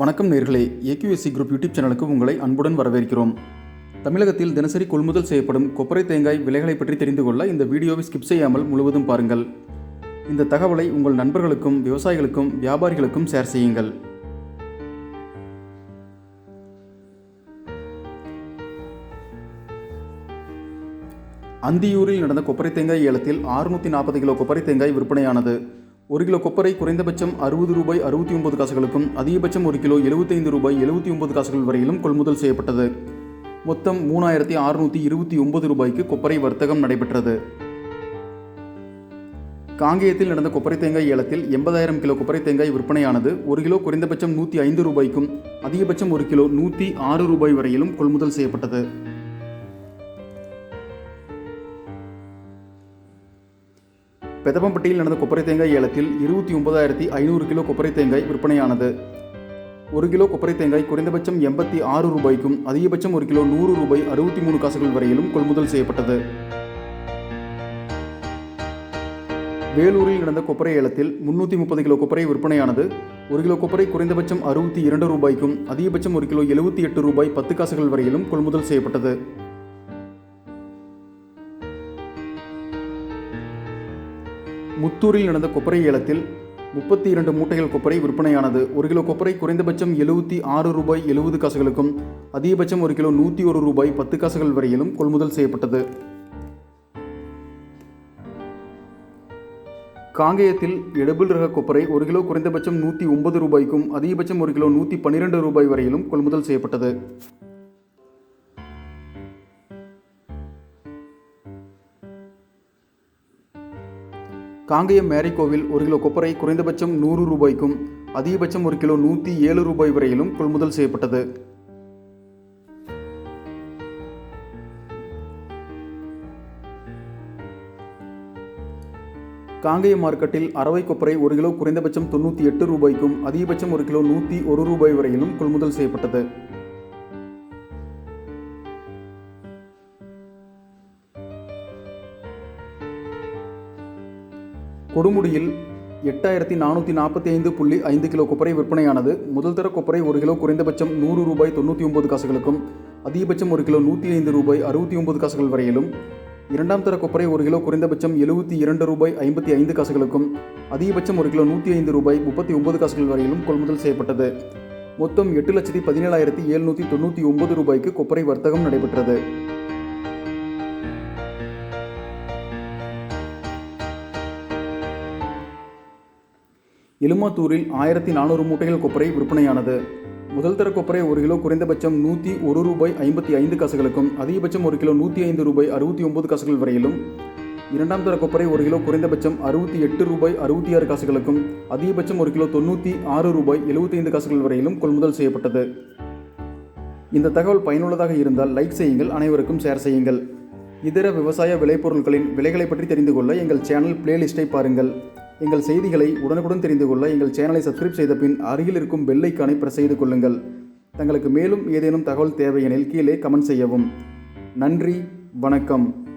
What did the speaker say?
வணக்கம் நேர்களே. AQSC group YouTube சேனலுக்கு உங்களை அன்புடன் வரவேற்கிறோம். தமிழகத்தில் தினசரி கொள்முதல் செய்யப்படும் கொப்பரை தேங்காய் விலைகளை பற்றி தெரிந்து கொள்ள இந்த வீடியோவை ஸ்கிப் செய்யாமல் முழுவதும் பாருங்கள். இந்த தகவலை உங்கள் நண்பர்களுக்கும் விவசாயிகளுக்கும் வியாபாரிகளுக்கும் ஷேர் செய்யுங்கள். அந்தியூரில் நடந்த கொப்பரை தேங்காய் ஏலத்தில் 640 நாற்பது கிலோ கொப்பரை தேங்காய் விற்பனையானது. ஒரு கிலோ கொப்பரை குறைந்தபட்சம் அறுபது ரூபாய் அறுபத்தி ஒன்பது காசுகளுக்கும் அதிகபட்சம் ஒரு கிலோ எழுபத்தைந்து ரூபாய் எழுபத்தி ஒன்பது காசுகள் வரையிலும் கொள்முதல் செய்யப்பட்டது. மொத்தம் மூணாயிரத்தி அறுநூற்றி இருபத்தி ஒன்பது ரூபாய்க்கு கொப்பரை வர்த்தகம் நடைபெற்றது. காங்கேயத்தில் நடந்த கொப்பரை தேங்காய் ஏலத்தில் எண்பதாயிரம் கிலோ கொப்பரை தேங்காய் விற்பனையானது ஒரு கிலோ குறைந்தபட்சம் நூற்றி ஐந்து ரூபாய்க்கும் அதிகபட்சம் ஒரு கிலோ நூற்றி ஆறு ரூபாய் வரையிலும் கொள்முதல் செய்யப்பட்டது. பெதப்பம்பட்டியில் நடந்த கொப்பரை தேங்காய் ஏலத்தில் இருபத்தி ஒன்பதாயிரத்தி ஐநூறு கிலோ கொப்பரை தேங்காய் விற்பனையானது. ஒரு கிலோ கொப்பரை தேங்காய் குறைந்தபட்சம் எண்பத்தி ஆறு ரூபாய்க்கும் அதிகபட்சம் ஒரு கிலோ நூறு ரூபாய் அறுபத்தி மூணு காசுகள் வரையிலும் கொள்முதல் செய்யப்பட்டது. வேலூரில் நடந்த கொப்பரை ஏலத்தில் முன்னூற்றி முப்பது கிலோ கொப்பரை விற்பனையானது. ஒரு கிலோ கொப்பரை குறைந்தபட்சம் அறுபத்தி இரண்டு ரூபாய்க்கும் அதிகபட்சம் ஒரு கிலோ எழுபத்தி எட்டு ரூபாய் பத்து காசுகள் வரையிலும் கொள்முதல் செய்யப்பட்டது. முத்தூரில் நடந்த கொப்பரை ஏலத்தில் முப்பத்தி இரண்டு மூட்டைகள் கொப்பரை விற்பனையானது. ஒரு கிலோ கொப்பரை குறைந்தபட்சம் எழுபத்தி ஆறு ரூபாய் எழுபது காசுகளுக்கும் அதிகபட்சம் ஒரு கிலோ நூற்றி ஒரு ரூபாய் பத்து காசுகள் வரையிலும் கொள்முதல் செய்யப்பட்டது. காங்கேயத்தில் எடுபில் ரக கொப்பரை ஒரு கிலோ குறைந்தபட்சம் நூற்றி ஒன்பது ரூபாய்க்கும் அதிகபட்சம் ஒரு கிலோ நூற்றி பன்னிரெண்டு ரூபாய் வரையிலும் கொள்முதல் செய்யப்பட்டது. காங்கேயம் மேரிகோவில் ஒரு கிலோ கொப்பரை குறைந்தபட்சம் நூறு ரூபாய்க்கும் அதிகபட்சம் ஒரு கிலோ நூற்றி ஏழு ரூபாய் வரையிலும் கொள்முதல் செய்யப்பட்டது. காங்கேயம் மார்க்கெட்டில் அரவை கொப்பரை ஒரு கிலோ குறைந்தபட்சம் தொண்ணூற்றி எட்டு ரூபாய்க்கும் அதிகபட்சம் ஒரு கிலோ நூற்றி ஒரு ரூபாய் வரையிலும் கொள்முதல் செய்யப்பட்டது. கொடுமுடியில் எட்டாயிரத்தி நானூற்றி நாற்பத்தி ஐந்து புள்ளி ஐந்து கிலோ கொப்பரை விற்பனையானது. முதல் தர கொப்பரை ஒரு கிலோ குறைந்தபட்சம் நூறு ரூபாய் தொண்ணூற்றி ஒன்பது காசுகளுக்கும் அதிகபட்சம் ஒரு கிலோ நூற்றி ஐந்து ரூபாய் அறுபத்தி ஒன்பது காசுகள் வரையிலும். இரண்டாம் தர கொப்பரை ஒரு கிலோ குறைந்தபட்சம் எழுபத்தி இரண்டு ரூபாய் ஐம்பத்தி ஐந்து காசுகளுக்கும் அதிகபட்சம் ஒரு கிலோ நூற்றி ஐந்து ரூபாய் முப்பத்தி ஒன்பது காசுகள் வரையிலும் கொள்முதல் செய்யப்பட்டது. மொத்தம் எட்டு லட்சத்தி பதினேழாயிரத்தி எழுநூற்றி தொண்ணூற்றி ஒன்பது ரூபாய்க்கு கொப்பரை வர்த்தகம் நடைபெற்றது. எலுமாத்தூரில் ஆயிரத்தி நானூறு மூட்டைகள் கொப்பரை விற்பனையானது. முதல் தர கொப்பரை ஒரு கிலோ குறைந்தபட்சம் நூற்றி ஒரு ரூபாய் ஐம்பத்தி ஐந்து காசுகளுக்கும் அதிகபட்சம் ஒரு கிலோ நூற்றி ஐந்து ரூபாய் அறுபத்தி ஒன்பது காசுகள் வரையிலும். இரண்டாம் தர கொப்பரை ஒரு கிலோ குறைந்தபட்சம் அறுபத்தி எட்டு ரூபாய் அறுபத்தி ஆறு காசுகளுக்கும் அதிகபட்சம் ஒரு கிலோ தொண்ணூற்றி ஆறு ரூபாய் எழுபத்தைந்து காசுகள் வரையிலும் கொள்முதல் செய்யப்பட்டது. இந்த தகவல் பயனுள்ளதாக இருந்தால் லைக் செய்யுங்கள் அனைவருக்கும் ஷேர் செய்யுங்கள். இதர விவசாய விளைபொருட்களின் விலைகளை பற்றி தெரிந்து கொள்ள எங்கள் சேனல் பிளேலிஸ்ட்டை பாருங்கள். எங்கள் செய்திகளை உடனுக்குடன் தெரிந்து கொள்ள எங்கள் சேனலை சப்ஸ்கிரைப் செய்த பின் அருகில் இருக்கும் பெல்லைக்கானை பிரஸ் செய்து கொள்ளுங்கள். தங்களுக்கு மேலும் ஏதேனும் தகவல் தேவையெனில் கீழே கமெண்ட் செய்யவும். நன்றி வணக்கம்.